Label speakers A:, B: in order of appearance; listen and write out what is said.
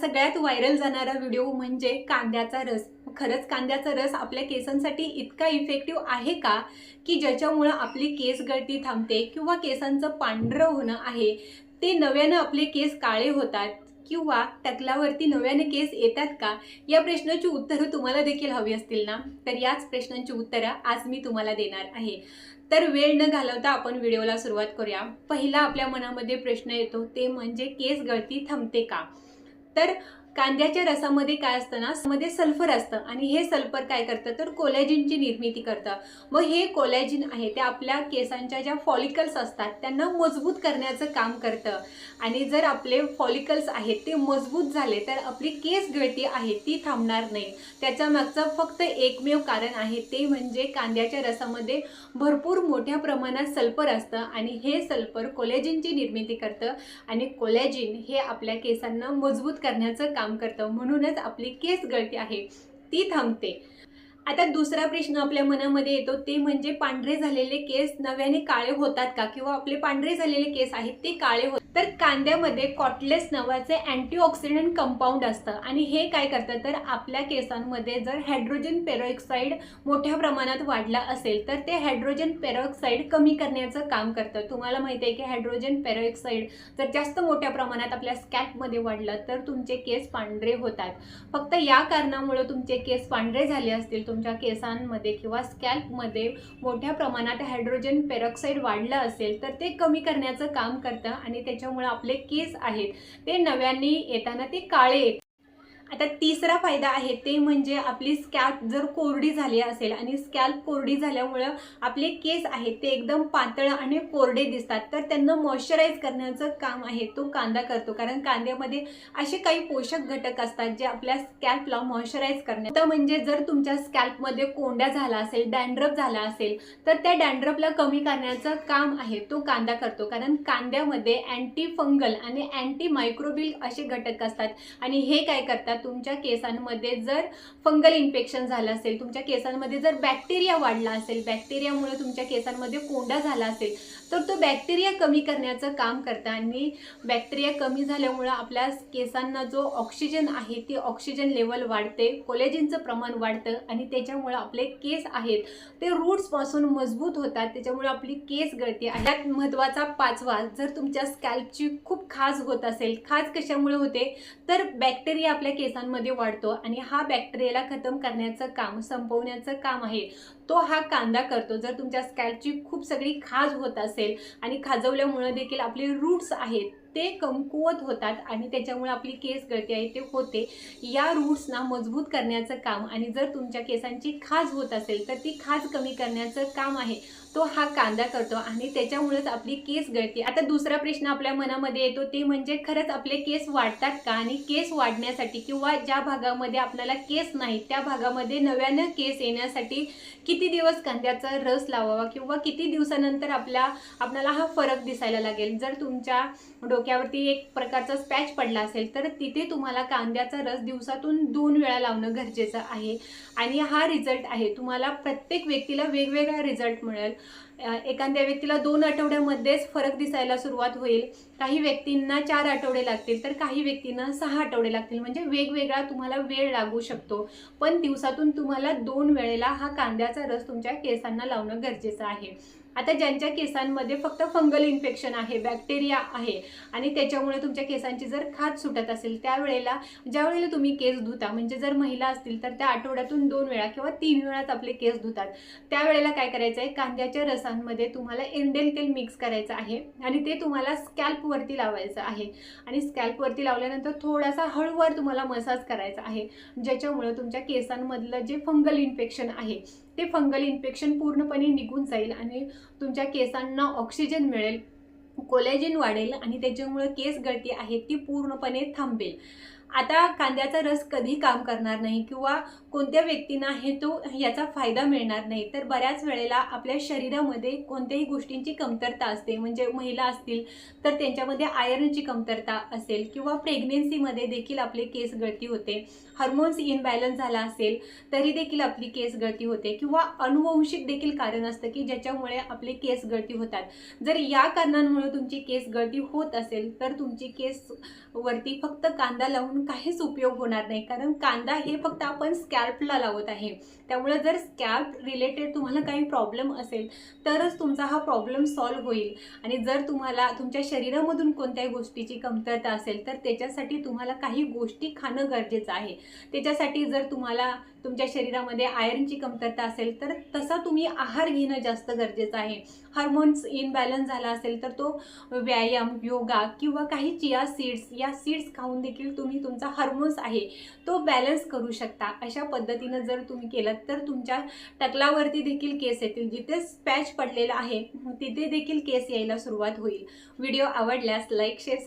A: सगळ्यात व्हायरल जाणारा व्हिडिओ म्हणजे कांद्याचा रस. खरंच कांद्याचा रस आपल्या केसांसाठी इतका इफेक्टिव्ह आहे का? की ज्याच्यामुळं आपली केस गळती थांबते किंवा केसांचं पांढरं होणं आहे ते नव्यानं आपले केस काळे होतात किंवा टकलावरती नव्याने केस येतात का? या प्रश्नाची उत्तरं तुम्हाला देखील हवी असतील ना? तर याच प्रश्नांची उत्तरं आज मी तुम्हाला देणार आहे. तर वेळ न घालवता आपण व्हिडिओला सुरुवात करूया. पहिला आपल्या मनामध्ये प्रश्न येतो ते म्हणजे केस गळती थांबते का? तर कांद्याच्या रसामध्ये काय असतं ना मध्ये सल्फर असतं आणि हे सल्फर काय करतं? तर कोलॅजिनची निर्मिती करतं. मग हे कोलॅजिन आहे ते आपल्या केसांच्या ज्या फॉलिकल्स असतात त्यांना मजबूत करण्याचं काम करतं. आणि जर आपले फॉलिकल्स आहेत ते मजबूत झाले तर आपली केस गळती आहे ती थांबणार नाही. त्याच्या मागचं फक्त एकमेव कारण आहे ते म्हणजे कांद्याच्या रसामध्ये भरपूर मोठ्या प्रमाणात सल्फर असतं आणि हे सल्फर कोलॅजिनची निर्मिती करतं. आणि कोलॅजिन हे आपल्या केसांना मजबूत करण्याचं काम करतं म्हणूनच आपली केस गळती आहे. ती थांबते. आता दुसरा प्रश्न आपल्या मनामध्ये येतो ते म्हणजे पांढरे झालेले केस नव्याने काळे होतात का? किंवा आपले पांढरे झालेले केस आहेत ते काळे होतात? तर कांद्यामध्ये कॉटलेस नावाचे अँटीऑक्सिडंट कंपाऊंड असतं. आणि हे काय करतं? तर आपल्या केसांमध्ये जर हायड्रोजन पेरॉक्साईड मोठ्या प्रमाणात वाढला असेल तर ते हायड्रोजन पेरॉक्साईड कमी करण्याचं काम करतं. तुम्हाला माहिती आहे की हायड्रोजन पेरॉक्साईड जर जास्त मोठ्या प्रमाणात आपल्या स्कॅपमध्ये वाढलं तर तुमचे केस पांढरे होतात. फक्त या कारणामुळे तुमचे केस पांढरे झाले असतील तुमच्या केसांमध्ये किंवा स्कॅल्पमध्ये मोठ्या प्रमाणात हायड्रोजन पेरॉक्साईड वाढलं असेल तर ते कमी करण्याचं काम करतं आणि त्याच्यामुळे आपले केस आहेत. ते नव्याने येताना ते काळे आता तिसरा फायदा आहे ते म्हणजे आपली स्कॅल्प जर कोरडी झाली असेल आणि स्कॅल्प कोरडी झाल्यामुळं आपले केस आहेत ते एकदम पातळ आणि कोरडे दिसतात तर त्यांना मॉइश्चराईज करण्याचं काम आहे तो कांदा करतो. कारण कांद्यामध्ये असे काही पोषक घटक असतात जे आपल्या स्कॅल्पला मॉइश्चराईज करण्यात तर म्हणजे जर तुमच्या स्कॅल्पमध्ये कोंड्या झाला असेल डॅन्ड्रप झाला असेल तर त्या डॅन्ड्रपला कमी करण्याचं काम आहे तो कांदा करतो. कारण कांद्यामध्ये अँटी फंगल आणि अँटी मायक्रोबिल असे घटक असतात. आणि हे काय करतात? तुमच्या केसांमध्ये जर फंगल इन्फेक्शन झालं असेल तुमच्या केसांमध्ये जर बॅक्टेरिया वाढला असेल बॅक्टेरियामुळे तुमच्या केसांमध्ये कोंडा झाला असेल तर तो बॅक्टेरिया कमी करण्याचं काम करतं आणि बॅक्टेरिया कमी झाल्यामुळं आपल्या केसांना जो ऑक्सिजन आहे ती ऑक्सिजन लेवल वाढते कोलेजिनचं प्रमाण वाढतं आणि त्याच्यामुळं आपले केस आहेत ते रूट्सपासून मजबूत होतात त्याच्यामुळे आपली केस गळते. आहे यात महत्त्वाचा पाचवा जर तुमच्या स्कॅल्पची खूप खाज होत असेल खाज कशामुळे होते? तर बॅक्टेरिया आपल्या केस केसांमध्ये वाढतो आणि हा बॅक्टेरियाला खतम करण्याचं काम संपवण्याचं काम आहे. तो हा कांदा करतो. जर तुमच्या स्कॅल्पची खूप सगळी खाज होत असेल आणि खाजवल्यामुळं देखील आपले रूट्स आहेत ते कमकुवत होतात आणि त्याच्यामुळे आपली केस गळती आहे ते होते. या रूट्सना मजबूत करण्याचं काम आणि जर तुमच्या केसांची खाज होत असेल तर ती खाज कमी करण्याचं काम आहे. तो हा कांदा करतो आणि त्याच्यामुळेच आपली केस गळते. आता दुसरा प्रश्न आपल्या मनामध्ये येतो ते म्हणजे खरंच आपले केस वाढतात का? आणि केस वाढण्यासाठी किंवा ज्या भागामध्ये आपल्याला केस नाही त्या भागामध्ये नव्यानं केस येण्यासाठी किती दिवस कांद्याचा रस लावावा किंवा किती दिवसानंतर आपल्या आपल्याला हा फरक दिसायला लागेल? जर तुमच्या डोक्यावरती एक प्रकारचा स्पॅच पडला असेल तर तिथे तुम्हाला कांद्याचा रस दिवसातून दोन वेळा लावणं गरजेचं आहे. आणि हा रिझल्ट आहे तुम्हाला प्रत्येक व्यक्तीला वेगवेगळा रिझल्ट मिळेल. एखाद्या व्यक्तीला दोन आठवड्यामध्येच फरक दिसायला सुरुवात होईल. काही व्यक्तींना चार आठवडे लागतील तर काही व्यक्तींना सहा आठवडे लागतील. म्हणजे वेगवेगळा तुम्हाला वेळ लागू शकतो. पण दिवसातून तुम्हाला दोन वेळेला हा कांद्याचा रस तुमच्या केसांना लावणं गरजेचं आहे. आता ज्यांच्या केसांमध्ये फक्त फंगल इन्फेक्शन आहे बॅक्टेरिया आहे आणि त्याच्यामुळे तुमच्या केसांची जर खाज सुटत असेल त्यावेळेला ज्या वेळेला तुम्ही केस धुता म्हणजे जर महिला असतील तर त्या आठवड्यातून दोन वेळा किंवा तीन वेळाच आपले केस धुतात. त्यावेळेला काय करायचं आहे कांद्याच्या रसांमध्ये तुम्हाला एंडेल तेल मिक्स करायचं आहे आणि ते तुम्हाला स्कॅल्पवरती लावायचं आहे. आणि स्कॅल्पवरती लावल्यानंतर थोडासा हळूवार तुम्हाला मसाज करायचा आहे ज्याच्यामुळं तुमच्या केसांमधलं जे फंगल इन्फेक्शन आहे ते फंगल इन्फेक्शन पूर्णपणे निघून जाईल आणि तुमच्या केसांना ऑक्सिजन मिळेल कोलॅजिन वाढेल आणि त्याच्यामुळे केस गळती आहे ती पूर्णपणे थांबेल. आता कांद्याचा रस कधी काम करणार नाही किंवा कोणत्या व्यक्तींना हे तो याचा फायदा मिळणार नाही तर बऱ्याच वेळेला आपल्या शरीरामध्ये कोणत्याही गोष्टींची कमतरता असते. म्हणजे महिला असतील तर त्यांच्यामध्ये आयर्नची कमतरता असेल किंवा प्रेग्नेन्सीमध्ये देखील आपले केस गळती होते. हार्मोन्स इनबॅलन्स झाला असेल तरी देखील आपली केस गळती होते. किंवा अनुवंशिक देखील कारण असतं की ज्याच्यामुळे आपले केस गळती होतात. जर या कारणांमुळे तुमची केस गळती होत असेल तर तुमची केस वरती फक्त कांदा लावून लावून काहीच उपयोग होणार नाही. कारण कांदा हे फक्त आपण स्कॅल्पला लावत आहे. त्यामुळे जर स्कॅल्प रिलेटेड तुम्हाला काही प्रॉब्लेम असेल तरच तुमचा हा प्रॉब्लेम सॉल्व्ह होईल. आणि जर तुम्हाला तुमच्या शरीरामधून कोणत्याही गोष्टीची कमतरता असेल तर त्याच्यासाठी तुम्हाला काही गोष्टी खाणं गरजेचं आहे. त्याच्यासाठी जर तुम्हाला तुमच्या शरीरामध्ये आयर्नची कमतरता असेल तर तसा तुम्ही आहार घेणं जास्त गरजेचं आहे. हार्मोन्स इनबॅलन्स झाला असेल तर तो व्यायाम योगा किंवा काही चिया सीड्स या सीड्स खाऊन देखील तुम्ही तुमचा हार्मोन्स आहे तो बॅलन्स करू शकता. अशा पद्धतीनं जर तुम्ही केलं तर तुमच्या टकलावरती देखील केस येतील. जिथे स्पॅच पडलेला आहे तिथे देखील केस यायला सुरुवात होईल. व्हिडिओ आवडल्यास लाईक शेअर